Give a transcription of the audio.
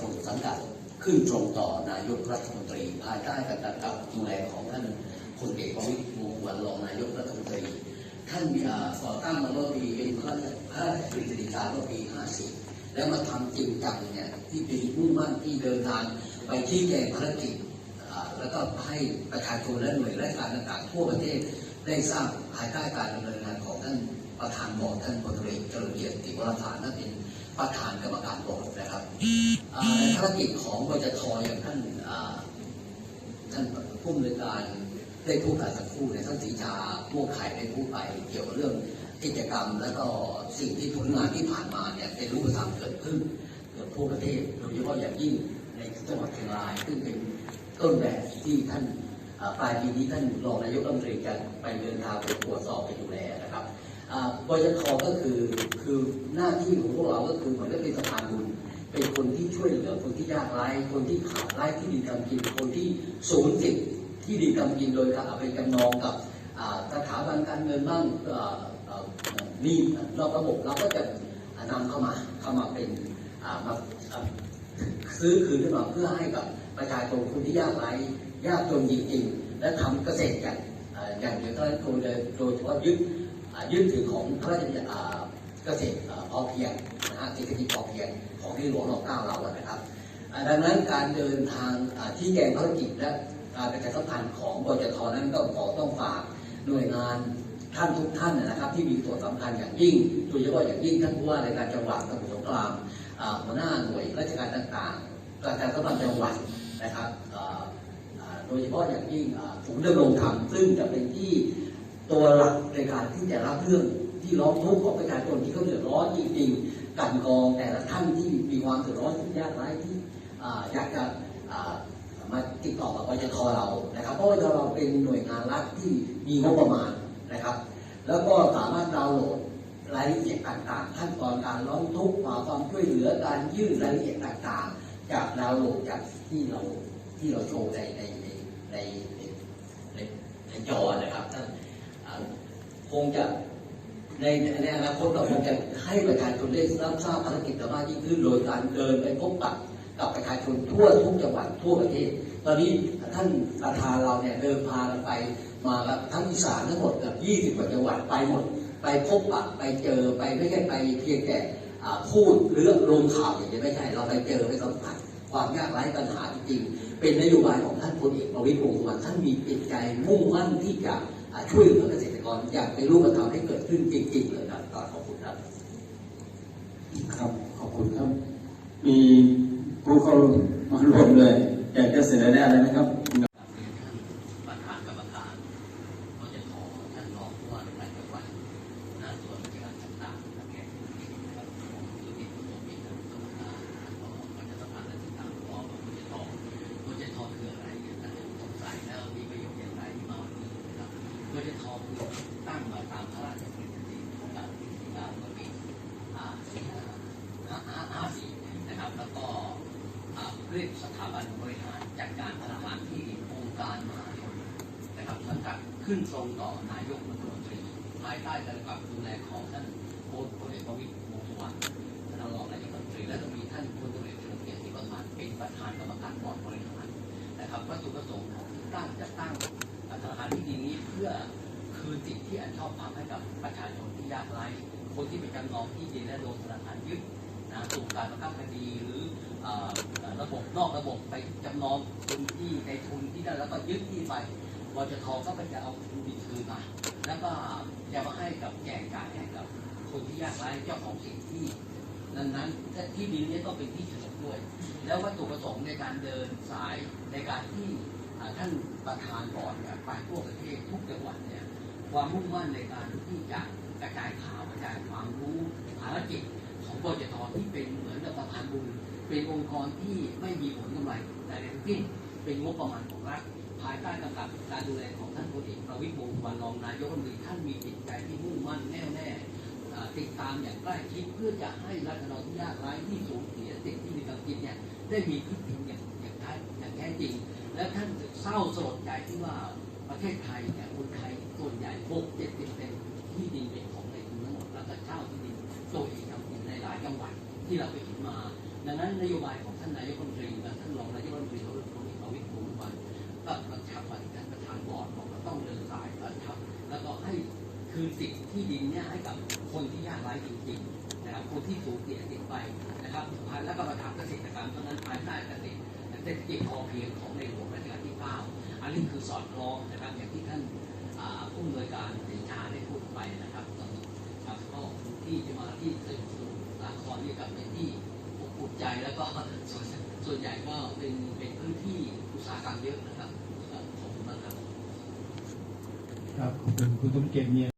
ส่วนสังกัดขึ้นตรงต่อนายกรัฐมนตรี ภายใต้การกำกับดูแลของท่านพลเอกประวิตรวงษ์วรรณรองนายกรัฐมนตรี ท่านมีอ่าก่อตั้งมาเมื่อปีเป็นพระพระราชกฤษฎีกาเมื่อปี 50 แล้วมาทำจริงจังเนี่ยที่ปีมุ่งมั่นที่เดินทางไปที่แจงภารกิจแล้วก็ให้ประชาชนและหน่วยราชการต่างๆทั่วประเทศได้ทราบภายใต้การดำเนินงานของท่านประธานบอร์ดท่านพลตรีเจริญเกียรติวรธานนั่นเป็น ประธานกรรมการบอร์ดนะครับในภารกิจของบจทอย่างท่านท่านผู้อำนวยการได้พูดไปสักครู่ในท่านสีชาพวกไข่ได้พูดไปเกี่ยวกับเรื่องกิจกรรม แล้วก็สิ่งที่ผลงานที่ผ่านมาเนี่ยเป็นรูปธรรมเกิดขึ้นเกือบทั่วประเทศโดยเฉพาะอย่างยิ่งในจังหวัดเชียงราย ซึ่งเป็นต้นแบบที่ท่านปลายปีนี้ท่านรองนายกรัฐมนตรีจะไปเดินทางไปตรวจสอบไปดูแลนะครับ อ่าบจทก็คือคือหน้าที่ของพวกเราก็คือเหมือนกับเป็นสะพานบุญเป็นคนที่ช่วยเหลือคนที่ยากไร้คนที่ขาดไร้ที่ดินทำกินคนที่สูญสิทธิ์ที่ดินทำกินโดยการเอาไปจำนองกับสถาบันการเงินบ้างเอ่อเอ่อหนี่นอกระบบเราก็จะนำเข้ามาเข้ามาเป็นมาซื้อคืนขึ้นมาเพื่อให้กับประชาชนคนที่ยากไร้ยากจนจริงๆและทำเกษตรอย่างอ่าอย่างเดียวเท่านั้นโดยโดยเฉพาะยึด ยึดถือของพระราชบัญญัติเกษตรเอ่อพอเพียงนะฮะเศรษฐกิจพอเพียงของที่หลวงรอเก้าเรานะครับ ดังนั้นการเดินทางที่แกงภารกิจและการประชาสัมพันธ์ของบจทนั้นก็ขอต้องฝากหน่วยงานท่านทุกท่านนะครับที่มีส่วนสำคัญอย่างยิ่งโดยเฉพาะอย่างยิ่งท่านผู้ว่าราชการจังหวัดสมุทรสงครามหัวหน้าหน่วยราชการต่างๆประชาสัมพันธ์จังหวัดนะครับโดยเฉพาะอย่างยิ่งอ่าศูนย์ดำรงธรรมซึ่งจะเป็นที่ ตัวหลักในการที่จะรับเรื่องที่ร้องทุกข์ของประชาชนที่เขาเดือดร้อนจริงๆกันกองแต่ละท่านที่มีความเดือดร้อนที่ยากไร้ที่อยากจะอ่ามาติดต่อกับปจทเรานะครับเพราะว่าเราเป็นหน่วยงานรัฐที่มีงบประมาณนะครับ แล้วก็สามารถดาวน์โหลดรายละเอียดต่างๆ ขั้นตอนการร้องทุกข์ขอความช่วยเหลือการยื่นรายละเอียดต่างๆ จากดาวน์โหลดจากที่เราที่เราโชว์ในในในในในจอนะครับท่าน คงจะในในอนาคตเราคงจะให้ประชาชนได้รับทราบภารกิจมากยิ่งขึ้นโดยการเดินไปพบปะกับประชาชนทั่วทุกจังหวัดทั่วประเทศ ตอนนี้ท่านประธานเราเนี่ยเดินพากันไปมาทั้งอีสานทั้งหมดเกือบ20 กว่าจังหวัดไปหมด ไปพบปะไปเจอไปไม่ใช่ไปเพียงแต่พูดเรื่องลงข่าวอย่างเดียวไม่ใช่เราไปเจอไปสัมผัส ความยากไร้ปัญหาจริงๆเป็นนโยบายของท่านพลเอกประวิตรวงษ์สุวรรณท่านมีจิตใจมุ่งมั่นที่จะช่วยเหลือเกษตรกรอย่างเป็นรูปธรรมให้เกิดขึ้นจริงๆเลยนะครับขอบคุณครับครับขอบคุณครับ มีผู้เข้ามมาร่วมเลยอยากจะเสนอแนะอะไรไหมครับ จะทองตั้งมาตามพระราชกฤษฎีกาเมื่อปีอ่าสี่ห้าห้าสี่นะครับ แล้วก็เรียกสถาบันบริหารจัดการพลังงานที่องค์การมหาชนนะครับสังกัดขึ้นตรงต่อนายกรัฐมนตรีภายใต้การกำกับดูแลของท่านโค้ชพลเอกประวิตรวงษ์สุวรรณท่านรองนายกรัฐมนตรีและก็มีท่านพลตรวจเฉลิมเกียรติประมาณเป็นประธานกรรมการบอร์ดบริหารนะครับวัตถุประสงค์ของที่ตั้งจะตั้งธนาคารที่ดินนี้เพื่อคืนสิ ที่อันชอบธรรมให้กับประชาชนที่ยากไร้คนที่เป็นจำนองที่ดินและโดนธนาคารยึดนะสู่การบังคับคดีหรือระบบนอกระบบไปจำนองทุนที่ในทุนที่นั่นแล้วก็ยึดที่ไปวจทก็ไปจะเอาทุนคืนมา แล้วก็จะมาให้กับแจกจ่ายให้กับคนที่ยากไร้เจ้าของสิทธิ์ที่นั้นๆที่ดินนี้ก็เป็นที่โฉนดด้วย แล้ววัตถุประสงค์ในการเดินสายในการที่ท่านประธานบอร์ดเนี่ยไปทั่วประเทศทุกจังหวัดเนี่ย ความมุ่งมั่นในการที่จะกระจายข่าวกระจายความรู้ภารกิจของบจทที่เป็นเหมือนกับสะพานบุญเป็นองค์กรที่ไม่มีผลกำไรแต่ในทั้งสิ้นเป็นงบประมาณของรัฐภายใต้กำกับการดูแลของท่านพลเอกประวิตรวงษ์สุวรรณรองนายกรัฐมนตรีท่านมีจิตใจที่มุ่งมั่นแน่วแน่ติดตามอย่างใกล้ชิดเพื่อจะให้รัฐนที่ยากไร้ที่สูญเสียสิ่งที่มีกำกินเนี่ยได้มีที่อย่างอย่างแท้อย่างแท้จริง และท่านเศร้าโศกใจที่ว่า ประเทศไทยเนี่ยคนไทยส่วนใหญ่หกเจ็ดสิบเปอร์เซ็นต์ที่ดินเป็นของในทุนทั้งหมดแล้วก็เช่าที่ดินตัวเองทำกินในหลายจังหวัดที่เราไปเห็นมา ดังนั้นนโยบายของท่านนายกรัฐมนตรีและท่านรองนายกรัฐมนตรีเขาพลเอกประวิตรวงษ์วรรณก็กำชับมาที่ท่านประธานบอร์ดบอกว่าต้องเดินสายนะครับ แล้วก็ให้คืนสิทธิ์ที่ดินเนี่ยให้กับคนที่ยากไร้จริงๆนะครับคนที่สูญเสียสิทธิ์ไปนะครับแล้วก็มาทำเกษตรกรรมเท่านั้นภายใต้เกษตรเศรษฐกิจพอเพียงของในหลวงรัชกาลที่9 อันนี้คือสอดคล้องนะครับอย่างที่ท่านผู้อำนวยการสินชาได้พูดไปนะครับครับก็ที่จะมาที่สมุทรสาครนี่ก็เป็นที่อบอุ่นใจแล้วก็ส่วนส่วนใหญ่ก็เป็นเป็นพื้นที่อุตสาหกรรมเยอะนะครับขอบคุณมากครับครับขอบคุณคุณสมเกียรติเมีย